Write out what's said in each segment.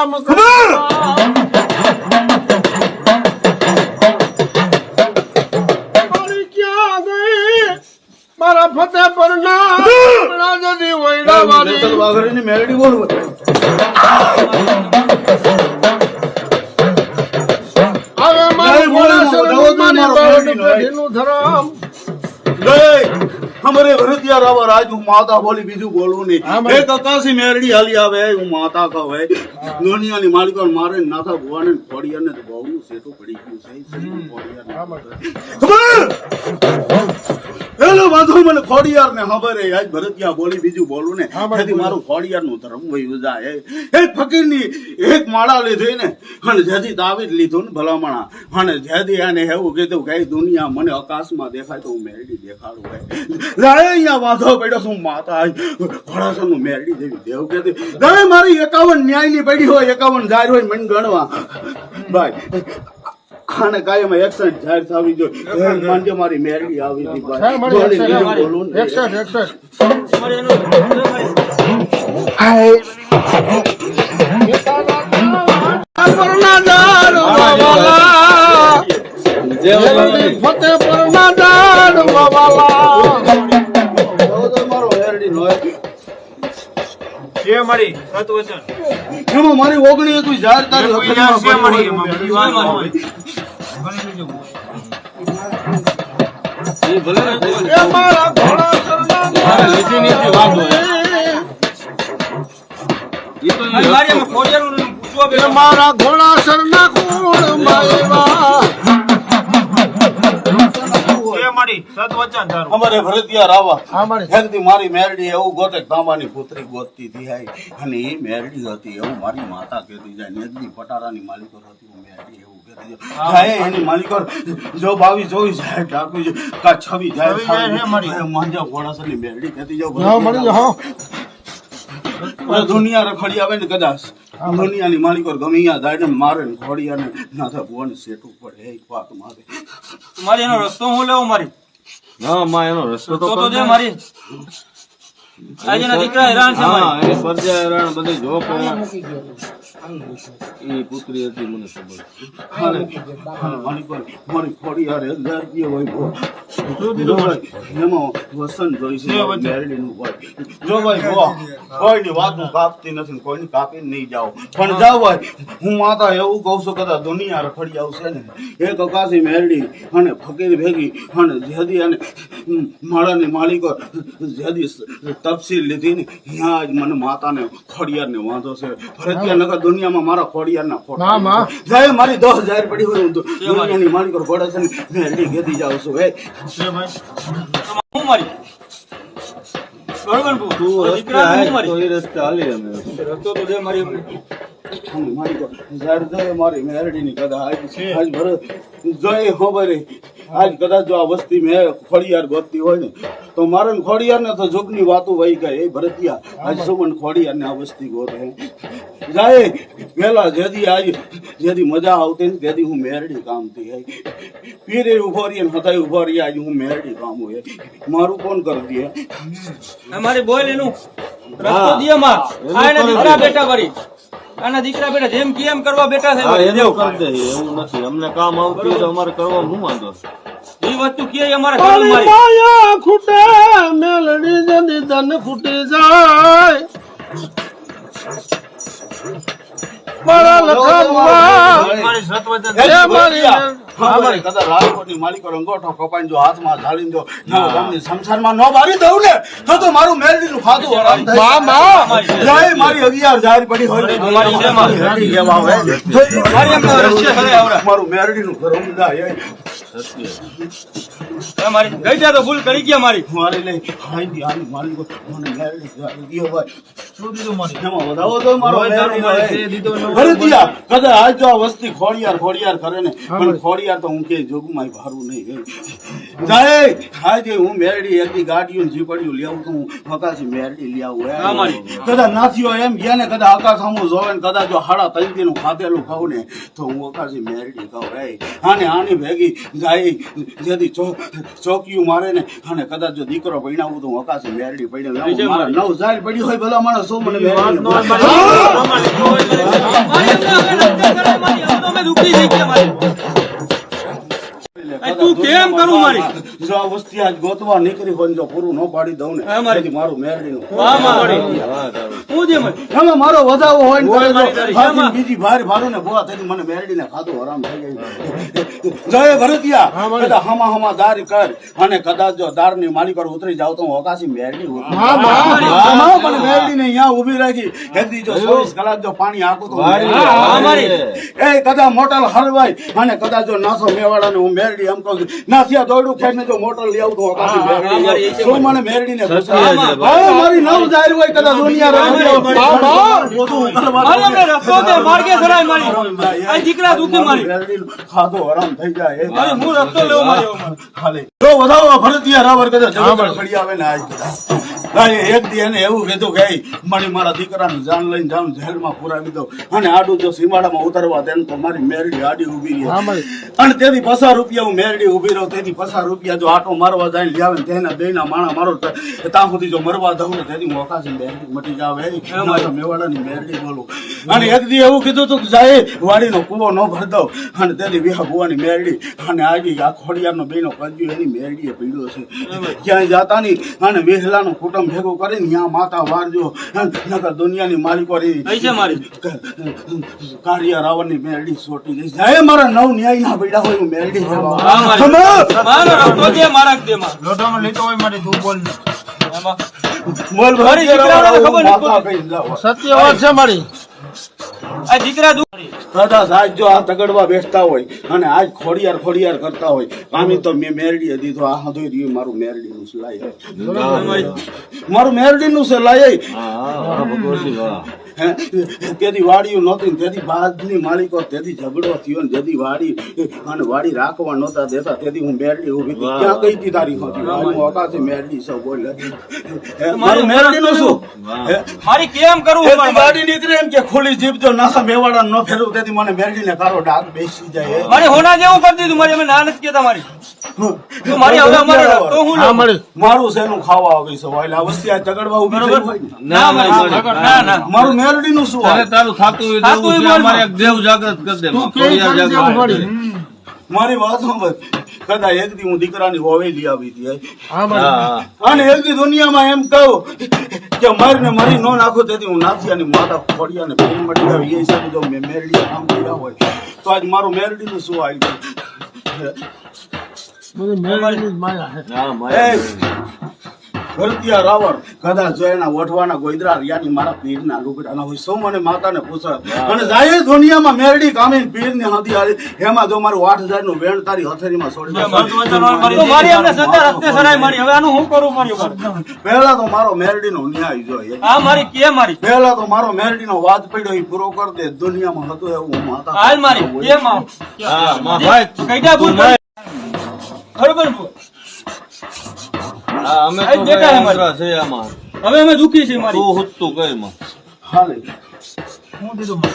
કૃષ્ણ મારી મારા ફતેપુર ના રાજની વૈડા અમારે ભરતિયા હું માતા બોલી બીજું બોલવું નહીં. હા, ભાઈ. મેરડી હાલી આવે હું માતા કહે દુનિયાની માલિકો મારે નાથા ભુવાને ફોડિયાને તો બહુ સેટું પડી ગયું છે. સેટું ફોડિયાને. ખબર? હેલો વાંધો મને ખોડિયાર ને ખબર આજ ભરતિયા બોલી બીજું બોલું ને. તેથી મારું ખોડિયાર નું ધર્મ વયું જાય. એક ફકીરની એક માળા લીધી ને અને જેથી તાવીજ લીધું ને ભલામણા. અને જેથી એને એવું કીધું કે દુનિયા મને આકાશમાં દેખાય તો હું મેરડી દેખાડું લાય અહીંયા વાંધો પડ્યો છું માતા ઘોડાસરનું મેરડી જેવી દેવ કહેતી લાય મારી એકાવન ન્યાયની પડી હોય એકાવન જાહેર હોય મને ગણવા. ભાઈ આને કાયમ એકસઠ જાહેર થવી જોઈએ. માનજો મારી મેરડી આવી હતી ભાઈ. મારી બોલી. એકસઠ એકસઠ ફતેપુરના મેરડી નો છે મારી એમાં મારી ઓગણી હતું જાહેર તારી કોઈ વખતમાં છે મારી મારા ઘોડા મારે અમારે ભરતિયા રાવા એકદી મારી મેરડી એવું ગોતે તાંબાની પુત્રી ગોતતી હતી અને એ મેરડી હતી એવું મારી માતા કહેતી જાય ને પટારાની માલિકો હતી મેરડી એવું કહેતી જાય. જાય એની માલિકો જો બાવી જોઈ જાય ડાકુ જો કા છવી જાય છવી જાય હે મારી. અરે માંજા ઘોડાસરની મેરડી કહેતી જાવ મળી જાઓ. દુનિયા રખડી આવે ને કદાચ. દુનિયાની માલિકો ગમે જાય ને મારે ને ઘોડિયાને નાથા ભુવન સેટું પડે એક વાત મારે. મારી એનો રસ્તો હું લેવો મારી? ના માં એનો રસ્તો તો તો તો દે દે. મારી. આજે ના દીકરા હેરાન છે હા મારી. એ પરજા હેરાન બધી જો કે ઈ પુત્રી હતી મને ખબર મારી ખોડિયારે હજાર રૂપિયા હોય ભો. જો એમાં વસંત જોઈ છે છે મેરડીનું હોય. જો ભાઈ ભો, કોઈની વાતું કાપતી નથી ને કોઈની કાપી નહીં જાઓ. પણ જાઓ ભાઈ હું માતા એવું કહું છું કદાચ દુનિયા રખડી આવશે ને. એ અકાશી મેરડી અને ફકીર ભેગી અને જેદી અને માળાની માલિકો જેદી તપસીલ લીધી ને ત્યાં જ મને માતાને ખોડિયારને વાંધો છે. ફરજિયા નગર દુનિયામાં મારા ખોડિયારના ના, માં. જાય મારી દસ હજાર પડી હોય હું દુનિયાની દુનિયાની કરો ઘોડા છે ને મેરડી ગેતી જાઉં છું હે. મારી? આજ આજ ભરે જોઈએ હો ભરે. આજ કદાચ જો આ વસ્તી મેં ખોડિયાર ગોતતી હોય ને તો મારે ખોડિયાર ને તો જોગની વાતો વહી ગઈ એ ભરતિયા. આજ સુમન ખોડિયાર ને આ વસ્તી ગોતે? જાય. પેલા જેદી આવી જેદી મજા આવતી ને હું મેરડી કામતી હે પીરે ઊભો રહી ને હતાય ઊભો રહી આજે હું મેરડી કામ હોય. મારું કોણ કરી દે? અમારી મારી બોલ એનું. રસ્તો દીકરા બેટા કરી. આના દીકરા બેટા જેમ કે એમ કરવા બેટા છે. હા કરી દે. એવું નથી. અમને કામ આવતું તો અમારે કરવા વાંધો? એ વસ્તુ કે અમારે મારી. ખૂટે મેલડી ફૂટી જાય. મારા માલિકો અંગોઠો કપાઈને જો હાથમાં ઝાલીને જો જો સંસારમાં ન બારી દઉં ને તો તો મારું મેરડીનું ખાતું હરામ થઈ મા, મા. જાય મારી અગિયાર જાહેર પડી હોય ને. મારી છે મેરડી નું ઘર ઊંધા એ. મારી ગઈ ત્યાં તો ભૂલ કરી ગયા મારી. મારી લઈ હાઈથી આની માલિકો મને મેરડી જાહેર દીધો ભાઈ. શું દીધું મારી? એમાં વધાવો તો મારો હોય તારું મેરડી મારી. હોય. તે દીધો ન ભરતિયા, કદાચ આજ જો આ વસ્તી ખોડિયાર ખોડિયાર કરે ને પણ ખોડિયાર તો હું કે જોગમાં ભારું નહીં જાય આજે હું મેરડી એકદી ગાડીઓ જી પડ્યું લેવું તો હું હકાશી મેરડી લઈ આવું હા, કદાચ નાથીઓ એમ ગયા ને કદાચ આકાશ સામું જોવે ને કદાચ જો હાડા તલતી નું ખાધેલું ખાવ ને તો હું હકાશી મેરડી ખાવ રે આને આની ભેગી જાય જેથી ચો- ચોકીયું મારે ને અને કદાચ જો દીકરો પૈણાવું તો હું અકાશે મેરડી મારા નવ ઝાડ પડી હોય ભલા માણસ સો મને મેરડીને મારી અમને હવે નથી મારી તો અમે દુખી થઈ ગયા મારી તું કેમ કરું મારી જો આ વસ્તી આજ ગોતવા નીકળી હોય જો પૂરું ન પાડી દઉં ને. હા, મારી. તેથી મારું મેરડીનું વાહ મારી. હું જે મારી? એમાં મારો વધાવો હોય ને બોલ તો મારી તારી. હાથીને એમાં. બીજી ભાર ભારું ને બોવા થઈને મને મેરડીને ખાધું હરામ થઈ ગયું જય ભરતિયા. હમા હમા દાર કર અને કદાચ જો દારની માલિક પર ઉતરી જાવ તો હું અકાશી મેરડી પણ મેરડી ને અહીંયા ઊભી રાખી. હેદી જો 24 કલાક જો પાણી આખું તો. એ કદાચ મોટલ હરવાય અને કદાચ જો નાસો મેવાડા હું મેરડી એમ કહું નાસિયા દોડું ખેંચને જો મોટર લઈ આવતો તો શું મને મેરડી ને મારી નવ જાહેર હોય કદાચ દુનિયા રસ્તો માર્ગે સરાય મારી આ દીકરા દુખી મારી. ખાધો હરામ થઈ જાય મારી હું રસ્તો લેવો મારી ખાલી. જો વધાવો ભરતિયા રાવર કદાચ આવે ને આજ એક દી એને એવું કીધું કે મને મારા દીકરાની જાન લઈને જાઉં જેલમાં પુરાવી દઉં. અને આડું જો સીમાડામાં ઉતરવા દે તો મારી મેરડી આડી ઊભી રહી. અને તેથી પસાર રૂપિયા હું મેરડી ઊભી રહું તેથી પસાર રૂપિયા જો આટો મારવા જાય લાવે તેના બેના માણા મારો તો ત્યાં સુધી જો મરવા દઉં ને તેથી હું અકાશી મેરડી મટી જાવ મેવાડાની મેરડી બોલું. અને એક દી એવું કીધું તું જાય વાડીનો કૂવો ન ભર દઉં. અને તેથી વિહા ભુવાની મેરડી. અને આગી આ ખોડિયારનો બેનો કજ્યું એની મેરડીએ પીડ્યો છે. ક્યાંય જાતા નહીં. અને વેહલાનું કુટુંબ ભેગું કરીને ત્યાં માતા વારજો. નકર દુનિયાની માલિકો રહી. કાળિયા રાવણની મેરડી સોટી જઈશ જાય. મારા નવ ન્યાય ના પીડા હોય હું મેરડી મારી. મારો. મારા દે માં લોટામાં લેતો હોય મારી તું બોલ એમાં. બોલ ખબર નથી માતા કઈ જાવ સત્ય વાત છે મારી. આ દીકરા દુખી કદાચ આજ જો આ તગડવા બેસતા હોય અને આજ ખોડિયાર ખોડિયાર કરતા હોય આમી તો મેં મેરડી તો આ રહ્યું મારું મેરડીનું સિલાઈ મારું મેરડીનું વાહ હે? તેથી વાડીયું નહોતી તેથી બાદની માલિકો તેથી ઝઘડો થયો ને તેથી વાડી અને વાડી રાખવા નહોતા દેતા તેથી હું મેરડી ઊભી હતી. ક્યાં ગઈ હતી તારી હતી? હું અકાશે મેરડી સૌ બોલ મારું મેરડીનું શું? મારી કેમ કરવું વાડી નીકળે એમ કે ખુલ્લી જીભ જો નાસા મેવાડા ન ફેરવું તેથી મને મેરડીને કારો ડાક બેસી જાય મારી હોના જેવું કરી દીધું મારી અમે ના નથી કેતા મારી. તો મારી હવે અમારો તો હું ના મળે. મારું સેનું ખાવા આવી છે? એટલે આ વસ્તી આ ઊભી થઈ હોય ના? મારી ના ના મારું મેરડીનું શું અરે તારું થાતું હોય થાતું દેવું હોય છે અમારે એક દેવ જાગૃત કરી દે તું કેવી ખોડિયાર કરી દેવું જાગૃત કરી દે. મારી વાત સાંભળ. કદાચ એક દી હું દીકરાની હોવેલી આવી હતી મારી અને એક દી દુનિયામાં એમ કહું કે મારીને મારી નો નાખો તેથી હું ને માતા ખોડિયાને ને મળી આવી. એ હિસાબે જો મેં મેરડી કામ કર્યા હોય તો આજ મારું મેરડીનું શું આવી બધી જ માયા ભરતિયા રાવણ કદાચ જો એના ઓઠવાના ગોઈદરા રિયાની મારા પીરના લુગડાના હોય સૌ મને માતાને પૂછે. અને જાય દુનિયામાં મેરડી કામી પીરની હાથી હાલી એમાં જો મારું આઠ હજારનું વેણ તારી હથેરીમાં છોડી દે. તો મારી અમને સદા રસ્તે સરાય મારી. હવે આનું હું કરું મારી ઉપર? પહેલા તો મારો મેરડીનો ન્યાય જોઈએ. આ મારી કે મારી? પહેલા તો મારો મેરડીનો વાદ પડ્યો એ પૂરો કર દે. દુનિયામાં હતો એવું હું માતા હાલ મારી. કેમ આવ? હા માં ભાઈ કઈડા ભૂલ તું બરોબર ભૂલ. અમે તો બેટા હે કઈ મારી. અંતરા છે આમાં. હવે અમે દુખી છે મારી. તું હુતું કઈ માં? હાલે. હું દીધું મારી.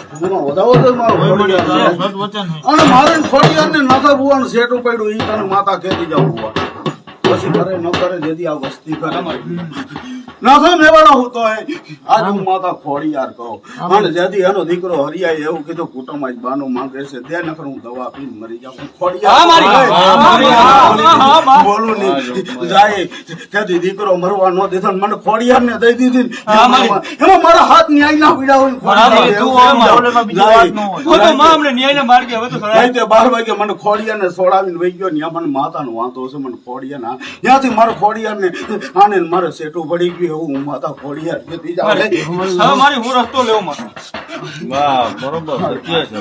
ખોડિયારને નાથા ભુવાનું સેટું પડ્યું ઈ તને માતા કહેતી જાવ પછી ઘરે ન કરે જેથી આ વસ્તી કરે નાથા મેવાડા હું તો આજ હું. માતા ખોડિયાર કહું. અને જેથી એનો દીકરો હરિયાએ એવું કીધું કુટુંબ જ બાનું માંગે છે તે નકર હું દવા પીને મરી જાઉં. હું હા, મારી. હા, હા, મારી. હા, હા, હા, હા. બોલું નહીં. જાય. ત્યાંથી દીકરો મરવા ન દીધો ને મને ખોડિયાર ને દઈ દીધી ને. એમાં મારા હાથ ન્યાય ના પીડા હોય ને ન બાર વાગે મને ખોડિયાને સોડાવીને વહી ગયો ને મને માતાનો વાંધો છે મને ખોડિયાના ત્યાંથી મારો આને ને મારે સેટું પડી ગયું. એવું હું માતા. મારી રસ્તો લેવો મારો વાહ બરોબર સત્ય છે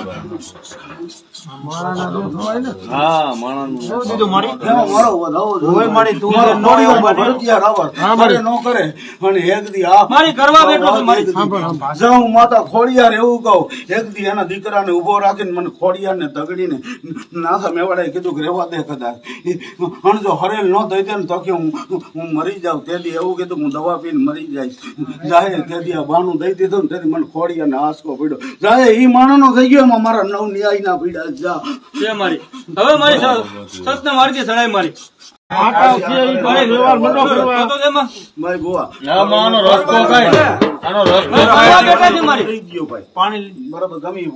દીકરાને ઊભો રાખીને મને ખોડિયાર ને તગડીને નાસા મેવાડા કીધું રેવા દે કદાચ પણ જો હરેલ નો થઈ દે તો કે હું મરી જાઉં તે એવું કીધું હું દવા પીને મરી જાય જાહેર તે દી બાનું દઈ દીધું ને તેથી મને ખોડિયાને આસકો પડ્યો જાહેર ઈ માણસ થઈ ગયો મારા નવ ન્યાય ના પીડા જા. છે મારી. હવે મારી સસને મારતી સડાઈ મારી. મારી બોવા પાણી બરાબર ગમી